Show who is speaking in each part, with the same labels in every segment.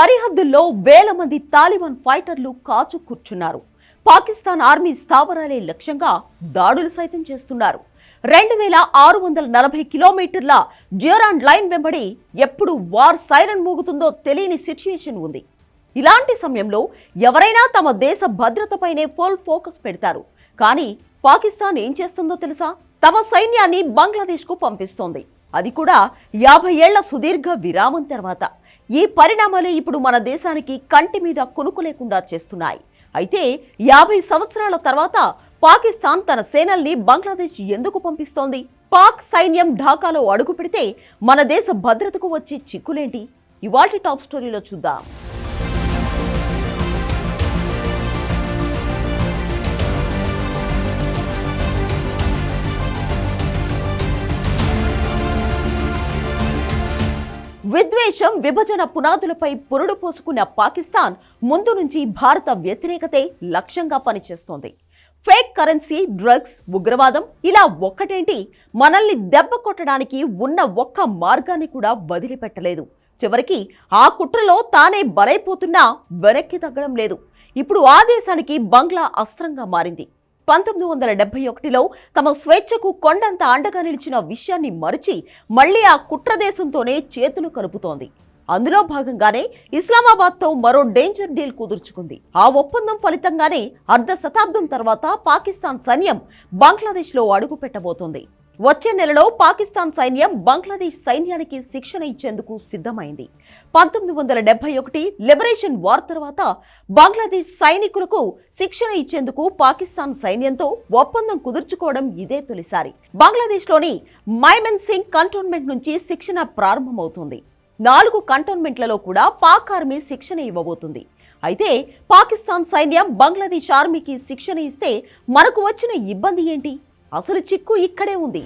Speaker 1: సరిహద్దుల్లో వేల మంది తాలిబాన్ ఫైటర్లు కాచు కూర్చున్నారు. పాకిస్తాన్ ఆర్మీ స్థావరాలే లక్ష్యంగా దాడులు సైతం చేస్తున్నారు. రెండు వేల ఆరు వందల నలభై కిలోమీటర్ల డ్యూరాండ్ లైన్ వెంబడి ఎప్పుడు వార్ సైరన్ మోగుతుందో తెలియని సిచ్యుయేషన్ ఉంది. ఇలాంటి సమయంలో ఎవరైనా తమ దేశ భద్రతపైనే ఫుల్ ఫోకస్ పెడతారు. కానీ పాకిస్తాన్ ఏం చేస్తుందో తెలుసా? తమ సైన్యాన్ని బంగ్లాదేశ్కు పంపిస్తోంది. అది కూడా యాభై ఏళ్ళ సుదీర్ఘ విరామం తర్వాత. ఈ పరిణామాలే ఇప్పుడు మన దేశానికి కంటి మీద కొనుకు లేకుండా చేస్తున్నాయి. అయితే యాభై సంవత్సరాల తర్వాత పాకిస్తాన్ తన సేనల్ని బంగ్లాదేశ్ ఎందుకు పంపిస్తోంది? పాక్ సైన్యం ఢాకాలో అడుగు పెడితే మన దేశ భద్రతకు వచ్చే చిక్కులేంటి? ఇవాటి టాప్ స్టోరీలో చూద్దాం. విద్వేషం విభజన పునాదులపై పురుడు పోసుకున్న పాకిస్తాన్ ముందు నుంచి భారత వ్యతిరేకతే లక్ష్యంగా పనిచేస్తోంది. ఫేక్ కరెన్సీ డ్రగ్స్ ఉగ్రవాదం ఇలా ఒక్కటేంటి? మనల్ని దెబ్బ కొట్టడానికి ఉన్న ఒక్క మార్గాన్ని కూడా వదిలిపెట్టలేదు. చివరికి ఆ కుట్రలో తానే బలైపోతున్నా వెనక్కి తగ్గడం లేదు. ఇప్పుడు ఆ దేశానికి బంగ్లా అస్త్రంగా మారింది. పంతొమ్మిది వందల డెబ్బై ఒకటిలో తమ స్వేచ్ఛకు కొండంత అండగా నిలిచిన విషయాన్ని మరచి మళ్ళీ ఆ కుట్రదేశంతోనే చేతులు కలుపుతోంది అందులో భాగంగానే ఇస్లామాబాద్తో మరో డేంజర్ డీల్ కుదుర్చుకుంది. ఆ ఒప్పందం ఫలితంగానే అర్ధ శతాబ్దం తర్వాత పాకిస్తాన్ సైన్యం బంగ్లాదేశ్లో అడుగు పెట్టబోతోంది వచ్చే నెలలో పాకిస్తాన్ సైన్యం బంగ్లాదేశ్ సైన్యానికి శిక్షణ ఇచ్చేందుకు సిద్ధమైంది. పంతొమ్మిది వందల డెబ్బై ఒకటి లిబరేషన్ వార్ తర్వాత బంగ్లాదేశ్ సైనికులకు శిక్షణ ఇచ్చేందుకు పాకిస్తాన్ సైన్యంతో ఒప్పందం కుదుర్చుకోవడం ఇదే తొలిసారి. బంగ్లాదేశ్లోని మైమన్ సింగ్ కంటోన్మెంట్ నుంచి శిక్షణ ప్రారంభమవుతుంది. నాలుగు కంటోన్మెంట్లలో కూడా పాక్ ఆర్మీ శిక్షణ ఇవ్వబోతుంది. అయితే పాకిస్తాన్ సైన్యం బంగ్లాదేశ్ ఆర్మీకి శిక్షణ ఇస్తే మనకు వచ్చిన ఇబ్బంది ఏంటి? అసలు చిక్కు ఇక్కడే ఉంది.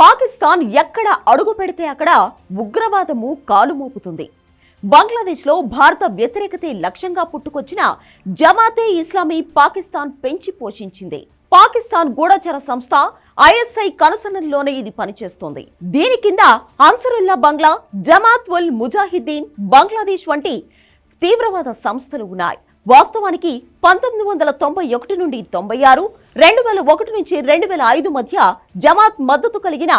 Speaker 1: పాకిస్తాన్ ఎక్కడ అడుగు పెడితే అక్కడ ఉగ్రవాదము కాలు మోపుతుంది. బంగ్లాదేశ్లో భారత వ్యతిరేకతే లక్ష్యంగా పుట్టుకొచ్చిన జమాతే ఇస్లామీ పాకిస్తాన్ పెంచి పోషించింది. పాకిస్తాన్ గూఢచర సంస్థ ఐఎస్ఐ కనసనల్లోనే ఇది పనిచేస్తోంది. దీని కింద అన్సరుల్లా బంగ్లా జమాత్ ఉల్ ముజాహిద్దీన్ బంగ్లాదేశ్ వంటి తీవ్రవాద సంస్థలు ఉన్నాయి. వాస్తవానికి పంతొమ్మిది వందల తొంభై ఒకటి నుండి తొంభై ఆరు రెండు వేల ఒకటి నుంచి రెండు వేల ఐదు మధ్య జమాత్ మద్దతు కలిగిన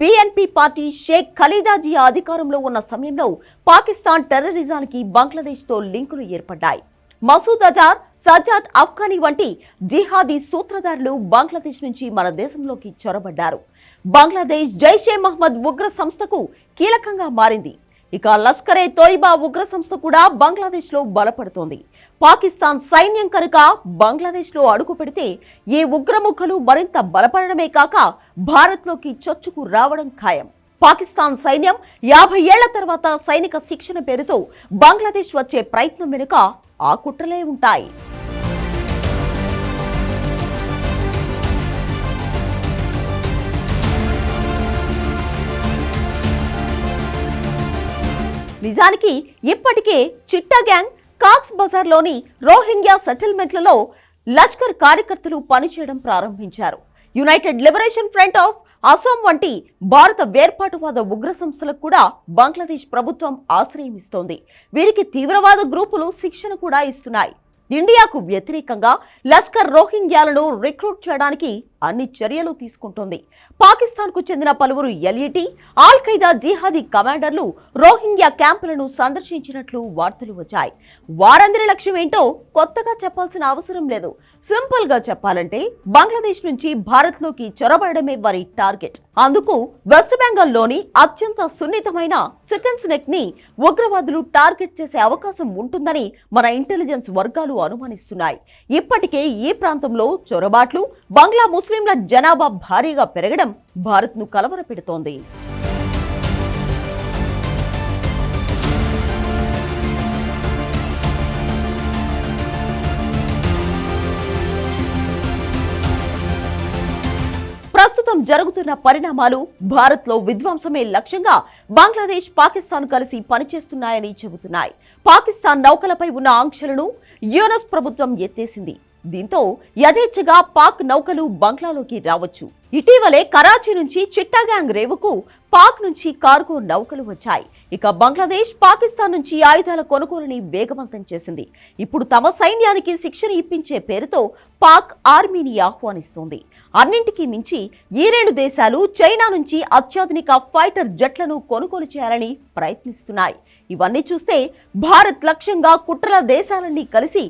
Speaker 1: బిఎన్పి పార్టీ షేక్ ఖలీదాజియా అధికారంలో ఉన్న సమయంలో పాకిస్తాన్ టెర్రరిజానికి బంగ్లాదేశ్తో లింకులు ఏర్పడ్డాయి. మసూద్ అజార్ సజాద్ అఫ్ఘానీ వంటి జిహాదీ సూత్రధారులు బంగ్లాదేశ్ నుంచి మన దేశంలోకి చొరబడ్డారు. బంగ్లాదేశ్ జైషే మహ్మద్ ఉగ్ర సంస్థకు కీలకంగా మారింది. ఇక లష్కరే తోయిబా ఉగ్ర సంస్థ కూడా బంగ్లాదేశ్లో బలపడుతోంది. పాకిస్తాన్ సైన్యం కనుక బంగ్లాదేశ్లో అడుగు పెడితే ఈ ఉగ్రముఖలు మరింత బలపడడమే కాక భారత్లోకి చొచ్చుకు రావడం ఖాయం. పాకిస్తాన్ సైన్యం యాభై ఏళ్ళ తర్వాత సైనిక శిక్షణ పేరుతో బంగ్లాదేశ్ వచ్చే ప్రయత్నం వెనుక ఆ కుట్రలే ఉంటాయి. నిజానికి ఇప్పటికే చిట్టా గ్యాంగ్ కాక్స్ బజార్లోని రోహింగ్యా సెటిల్మెంట్లలో లష్కర్ కార్యకర్తలు పనిచేయడం ప్రారంభించారు. United Liberation Front of Asom వంటి భారత వేర్పాటువాద ఉగ్ర సంస్థలకు కూడా బంగ్లాదేశ్ ప్రభుత్వం ఆశ్రయం ఇస్తోంది వీరికి తీవ్రవాద గ్రూపులు శిక్షణ కూడా ఇస్తున్నాయి. ఇండియాకు వ్యతిరేకంగా లష్కర్ రోహింగ్యాలను రిక్రూట్ చేయడానికి అన్ని చర్యలు తీసుకుంటోంది. పాకిస్తాన్కు చెందిన పలువురు ఎల్ఈటీ ఆల్ ఖైదా జిహాదీ కమాండర్లు రోహింగ్యా క్యాంపులను సందర్శించినట్లు వార్తలు వచ్చాయి. వారందరి లక్ష్యం ఏంటో కొత్తగా చెప్పాల్సిన అవసరం లేదు. సింపుల్గా చెప్పాలంటే బంగ్లాదేశ్ నుంచి భారత్లోకి చొరబడమే వారి టార్గెట్. అందుకు వెస్ట్ బెంగాల్లోని అత్యంత సున్నితమైన చికెన్ స్నెక్ని ఉగ్రవాదులు టార్గెట్ చేసే అవకాశం ఉంటుందని మన ఇంటెలిజెన్స్ వర్గాలు అనుమానిస్తున్నాయి. ఇప్పటికే ఈ ప్రాంతంలో చొరబాట్లు బంగ్లా ముస్లింల జనాభా భారీగా పెరగడం భారత్ను కలవరపెడుతోంది. ప్రస్తుతం జరుగుతున్న పరిణామాలు భారత్లో విధ్వంసమే లక్ష్యంగా బంగ్లాదేశ్ పాకిస్తాన్ కలిసి పనిచేస్తున్నాయని చెబుతున్నాయి. పాకిస్తాన్ నౌకలపై ఉన్న ఆంక్షలను యూనస్ ప్రభుత్వం ఎత్తేసింది. దీంతో యథేచ్ఛగా పాక్ నౌకలు బంగ్లాలోకి రావచ్చు. ఇటీవలే కరాచీ నుంచి చిట్టాగ్యాంగ్ రేవుకు పాక్ నుంచి కార్గో నౌకలు వచ్చాయి. ఇక బంగ్లాదేశ్ పాకిస్తాన్ నుంచి ఆయుధాల కొనుగోలుని వేగవంతం చేసింది. ఇప్పుడు తమ సైన్యానికి శిక్షణ ఇప్పించే పేరుతో పాక్ ఆర్మీని ఆహ్వానిస్తోంది. అన్నింటికీ మించి ఈ రెండు దేశాలు చైనా నుంచి అత్యాధునిక ఫైటర్ జట్లను కొనుగోలు చేయాలని ప్రయత్నిస్తున్నాయి. ఇవన్నీ చూస్తే భారత్ లక్ష్యంగా కుట్రల దేశాలన్నీ కలిసి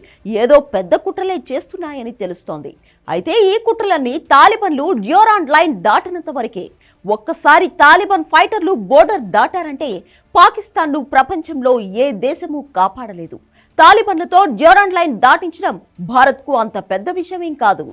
Speaker 1: ఏదో పెద్ద కుట్రలే చేస్తున్నాయని తెలుస్తోంది. అయితే ఈ కుట్రలన్నీ తాలిబన్లు డ్యూరాన్ లైన్ దాటినంత వరకే ఒక్కసారి తాలిబాన్ ఫైటర్లు బోర్డర్ దాటారంటే పాకిస్తాన్ను ప్రపంచంలో ఏ దేశము కాపాడలేదు. తాలిబన్లతో జోరాన్ లైన్ దాటించడం భారత్కు అంత పెద్ద విషయమేం కాదు.